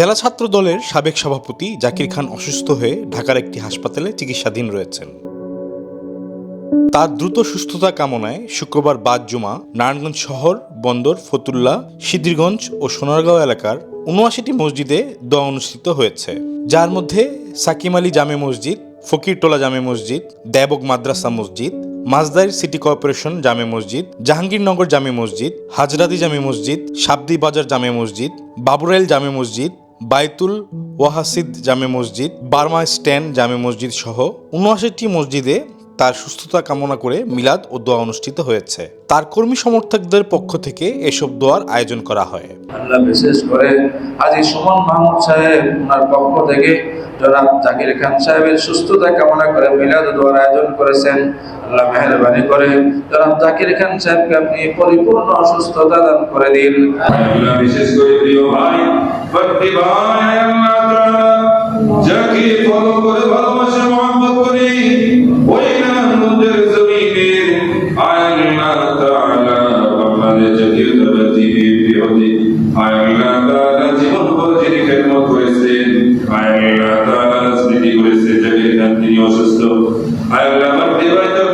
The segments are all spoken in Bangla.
জেলা ছাত্র দলের সাবেক সভাপতি জাকির খান অসুস্থ হয়ে ঢাকার একটি হাসপাতালে চিকিৎসাধীন রয়েছেন। তার দ্রুত সুস্থতা কামনায় শুক্রবার বাদ জুমা নারায়ণগঞ্জ শহর, বন্দর, ফতুল্লা, সিদ্ধিরগঞ্জ ও সোনারগাঁও এলাকার উনআশিটি মসজিদে দোয়া অনুষ্ঠিত হয়েছে। যার মধ্যে সাকিম আলী জামে মসজিদ ফকিরটোলা জামে মসজিদ, দেবক মাদ্রাসা মসজিদ মাসদাইর সিটি কর্পোরেশন জামে মসজিদ, জাহাঙ্গীরনগর জামে মসজিদ, হাজরাদি জামে মসজিদ, শাবদি বাজার জামে মসজিদ, বাবুরাইল জামে মসজিদ বাইতুল ওয়াহাসিদ জামে মসজিদ বার্মা স্ট্যান্ড জামে মসজিদ সহ উনআশিটি মসজিদে তার সুস্থতা কামনা করে মিলাদ ও দোয়া অনুষ্ঠিত হয়েছে। তার কর্মী সমর্থকদের পক্ষ থেকে এসব দোয়ার আয়োজন করা হয়। আল্লাহ বিশেষ করে আজি সুমন মাহমুদ সাহেব ওনার পক্ষ থেকে জনাব জাকির খান সাহেবের সুস্থতা কামনা করে মিলাদ দোয়ার আয়োজন করেছেন। আল্লাহ মেহরবানি করে। জনাব জাকির খান সাহেবকে আপনি পরিপূর্ণ সুস্থতা দান করে দিন। আল্লাহ বিশেষ করে প্রিয় ভাই আল্লাহ তাআলা স্মৃতি করেছে তিনি অসুস্থ। আল্লাহ ভক্তি ভাই তার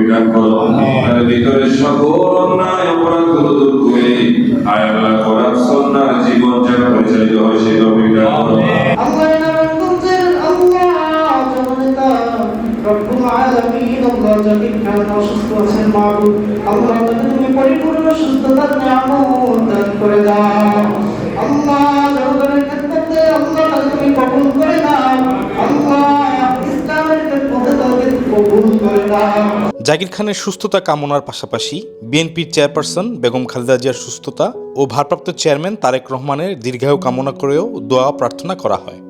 পরিত্যাগ করো। তার ভিতরে সকল অন্যায় অপরাধগুলো দূর করে আয় আল্লাহ করার সন্ন্যার জীবন যা পরিচালিত হয় সেটা পরিত্যাগ করো পরিপূর্ণ সুস্থতা জাকির খানের সুস্থতা কামনার পাশাপাশি বিএনপির চেয়ারপারসন বেগম খালেদা জিয়ার সুস্থতা ও ভারপ্রাপ্ত চেয়ারম্যান তারেক রহমানের দীর্ঘায়ু কামনা করেও দোয়া প্রার্থনা করা হয়।